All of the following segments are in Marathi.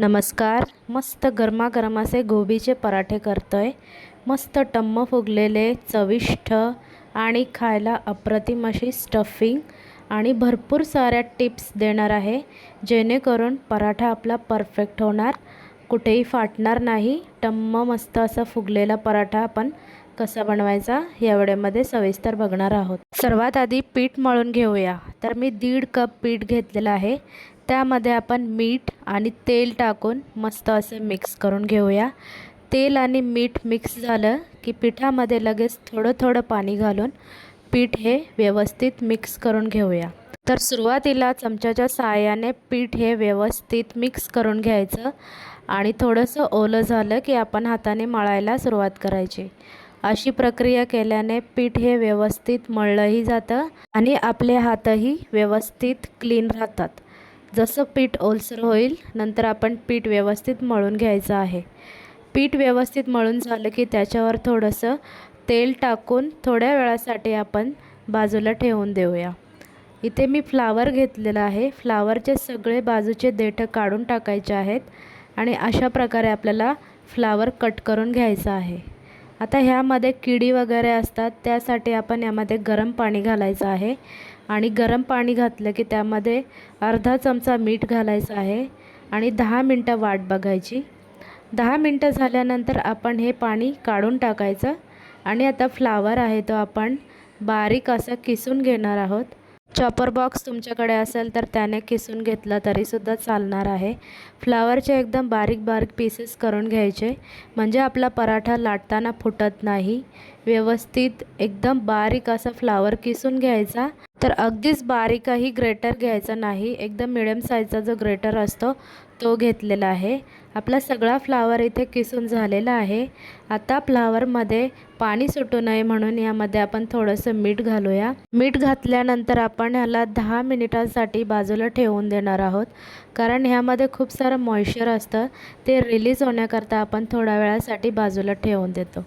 नमस्कार. मस्त गरमागरम असे गोबीचे पराठे करतो आहे मस्त टम्म फुगलेले चविष्ट आणि खायला अप्रतिम अशी स्टफिंग आणि भरपूर साऱ्या टिप्स देणार आहे. जेणेकरून पराठा आपला परफेक्ट होणार. कुठेही फाटणार नाही. टम्म मस्त असा फुगलेला पराठा आपण कसा बनवायचा या वेळेमध्ये सविस्तर बघणार आहोत. सर्वात आधी पीठ मळून घेऊया. तर मी दीड कप पीठ घेतलेलं आहे. त्यामध्ये आपण मीठ आणि तेल टाकून मस्त असे मिक्स करून घेऊया. तेल आणि मीठ मिक्स झालं की पिठामध्ये लगेच थोडं थोडं पाणी घालून पीठ हे व्यवस्थित मिक्स करून घेऊया. तर सुरुवातीला चमच्याच्या सहाय्याने पीठ हे व्यवस्थित मिक्स करून घ्यायचं आणि थोडंसं ओलं झालं की आपण हाताने मळायला सुरुवात करायची. अशी प्रक्रिया केल्याने पीठ हे व्यवस्थित मळलंही जातं आणि आपले हातही व्यवस्थित क्लीन राहतात. जसं पीठ ओलसर होईल नंतर आपण पीठ व्यवस्थित मळून घ्यायचं आहे. पीठ व्यवस्थित मळून झालं की त्याच्यावर थोडंसं तेल टाकून थोड्या वेळासाठी आपण बाजूला ठेवून देऊया. इथे मी फ्लावर घेतलेला आहे. फ्लावरचे सगळे बाजूचे देठं काढून टाकायचे आहेत आणि अशा प्रकारे आपल्याला फ्लावर कट करून घ्यायचं आहे. आता ह्यामध्ये किडी वगैरे असतात त्यासाठी आपण यामध्ये गरम पाणी घालायचं आहे. आणि गरम पाणी घातलं की त्यामध्ये अर्धा चमचा मीठ घालायचं आहे आणि दहा मिनटं वाट बघायची. दहा मिनटं झाल्यानंतर आपण हे पाणी काढून टाकायचं. आणि आता फ्लावर आहे तो आपण बारीक असं किसून घेणार आहोत. चॉपर बॉक्स तुमच्याकडे असेल तर त्याने किसून घेतला तरीसुद्धा चालणार आहे. फ्लावरचे एकदम बारीक बारीक पीसेस करून घ्यायचे. म्हणजे आपला पराठा लाटताना फुटत नाही. व्यवस्थित एकदम बारीक असा फ्लावर किसून घ्यायचा. तर अगदीच बारीकही ग्रेटर घ्यायचा नाही. एकदम मिडियम साईजचा जो ग्रेटर असतो तो घेतलेला आहे. आपला सगळा फ्लावर इथे किसून झालेला आहे. आता फ्लावरमध्ये पाणी सुटू नये म्हणून यामध्ये आपण थोडंसं मीठ घालूया. मीठ घातल्यानंतर आपण ह्याला दहा मिनिटांसाठी बाजूला ठेवून देणार आहोत. कारण ह्यामध्ये खूप सारं मॉइश्चर असतं. ते रिलीज होण्याकरता आपण थोड्या वेळासाठी बाजूला ठेवून देतो.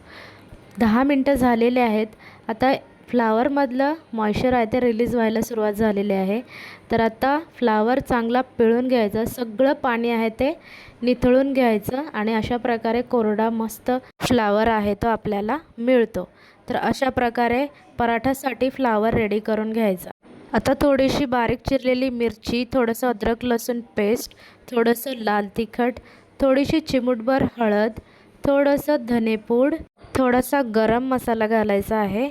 दहा मिनटं झालेले आहेत. आता फ्लावरमधलं मॉइश्चर आहे ते रिलीज व्हायला सुरुवात झालेली आहे. तर आता फ्लावर चांगला पिळून घ्यायचा सगळं पाणी आहे ते निथळून घ्यायचं आणि अशा प्रकारे कोरडा मस्त फ्लावर आहे तो आपल्याला मिळतो. तर अशा प्रकारे पराठासाठी फ्लावर रेडी करून घ्यायचा. आता थोडीशी बारीक चिरलेली मिरची थोडंसं अद्रक लसूण पेस्ट थोडंसं लाल तिखट थोडीशी चिमूटभर हळद थोडंसं धनेपूड थोडासा गरम मसाला घालायचा आहे.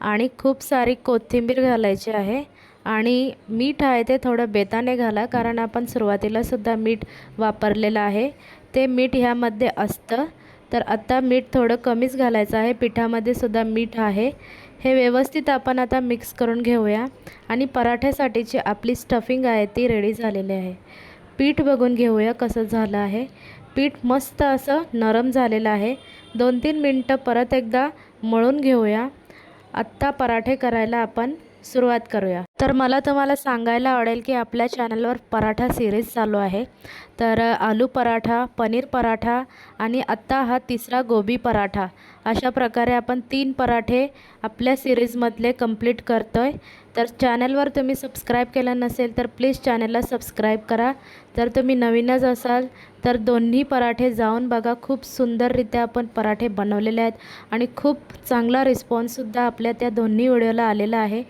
आणि खूप सारी कोथिंबीर घालायची आहे. आणि मीठ आहे ते थोडं बेताने घाला कारण आपण सुरुवातीलासुद्धा मीठ वापरलेलं आहे. ते मीठ ह्यामध्ये असतं. तर आता मीठ थोडं कमीच घालायचं आहे. पिठामध्ये सुद्धा मीठ आहे. हे व्यवस्थित आपण आता मिक्स करून घेऊया. आणि पराठ्यासाठीची आपली स्टफिंग आहे ती रेडी झालेली आहे. पीठ बघून घेऊया कसं झालं आहे. पीठ मस्त असं नरम झालेलं आहे. दोन तीन मिनटं परत एकदा मळून घेऊया. आत्ता पराठे करायला आपण सुरुवात करूया. तर मला तुम्हाला सांगायला आवडेल की आपल्या चॅनलवर पराठा सिरीज चालू आहे. तर आलू पराठा पनीर पराठा आणि आत्ता हा तिसरा गोबी पराठा. अशा प्रकारे आपण तीन पराठे आपल्या सिरीजमधले कंप्लीट करतो आहे तर चॅनलवर तुम्ही सबस्क्राईब केलं नसेल तर प्लीज चॅनलला सबस्क्राईब करा. जर तुम्ही नवीनच असाल तर दोन्ही पराठे जाऊन बघा. खूप सुंदररित्या आपण पराठे बनवलेले आहेत आणि खूप चांगला रिस्पॉन्ससुद्धा आपल्या त्या दोन्ही व्हिडिओला आलेला आहे.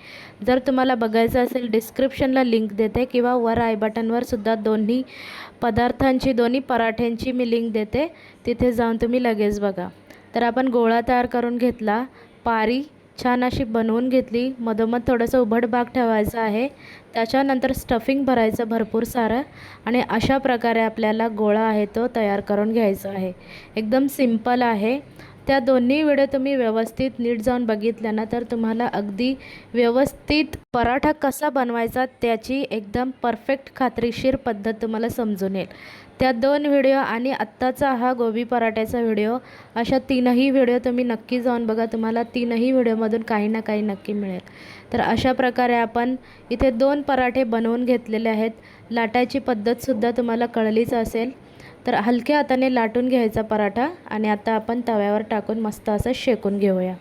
जर तुम्हाला बघायचं असेल डिस्क्रिप्शनला लिंक देते किंवा वर आय बटनवर सुद्धा दोन्ही पदार्थांची दोन्ही पराठ्यांची मी लिंक देते. तिथे जाऊन तुम्ही लगेच बघा. तर आपण गोळा तयार करून घेतला. पारी छान अशी बनवून घेतली. मधोमध थोडंसं उभट भाग ठेवायचा आहे. त्याच्यानंतर स्टफिंग भरायचं भरपूर सारं आणि अशा प्रकारे आपल्याला गोळा आहे तो तयार करून घ्यायचा आहे. एकदम सिंपल आहे. त्या दोन्ही व्हिडिओ तुम्ही व्यवस्थित नीट जाऊन बघितल्या ना तर तुम्हाला अगदी व्यवस्थित पराठा कसा बनवायचा त्याची एकदम परफेक्ट खात्रीशीर पद्धत तुम्हाला समजून येईल. त्या दोन व्हिडिओ आणि आत्ताचा हा गोबी पराठ्याचा व्हिडिओ अशा तीनही व्हिडिओ तुम्ही नक्की जाऊन बघा तुम्हाला तीनही व्हिडिओमधून काही ना काही नक्की मिळेल. तर अशा प्रकारे आपण इथे दोन पराठे बनवून घेतलेले आहेत. लाटायची पद्धतसुद्धा तुम्हाला कळलीच असेल. तर हलक्या हाताने लाटून घ्यायचा पराठा आणि आता आपण तव्यावर टाकून मस्त असं शेकून घेऊया.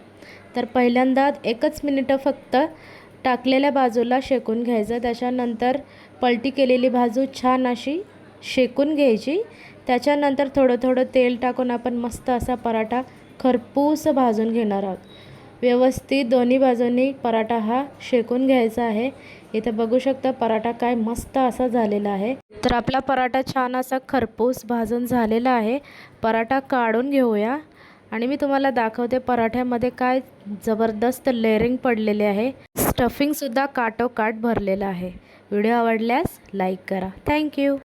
तर पहिल्यांदा एकच मिनिटं फक्त टाकलेल्या बाजूला शेकून घ्यायचं. त्याच्यानंतर पलटी केलेली बाजू छान अशी शेकून घ्यायची. त्याच्यानंतर थोडं थोडं तेल टाकून आपण मस्त असा पराठा खरपूस भाजून घेणार आहोत. व्यवस्थित दोन्ही बाजूंनी पराठा हा शेकून घ्यायचा आहे. इथं बघू शकता पराठा काय मस्त असा झालेला आहे. तर आपला पराठा छान असा खरपूस भाजून झालेला आहे. पराठा काढून घेऊया. आणि मी तुम्हाला दाखवते पराठ्यामध्ये काय जबरदस्त लेअरिंग पडलेले आहे. स्टफिंगसुद्धा काटोकाट भरलेलं आहे. व्हिडिओ आवडल्यास लाईक करा. थँक्यू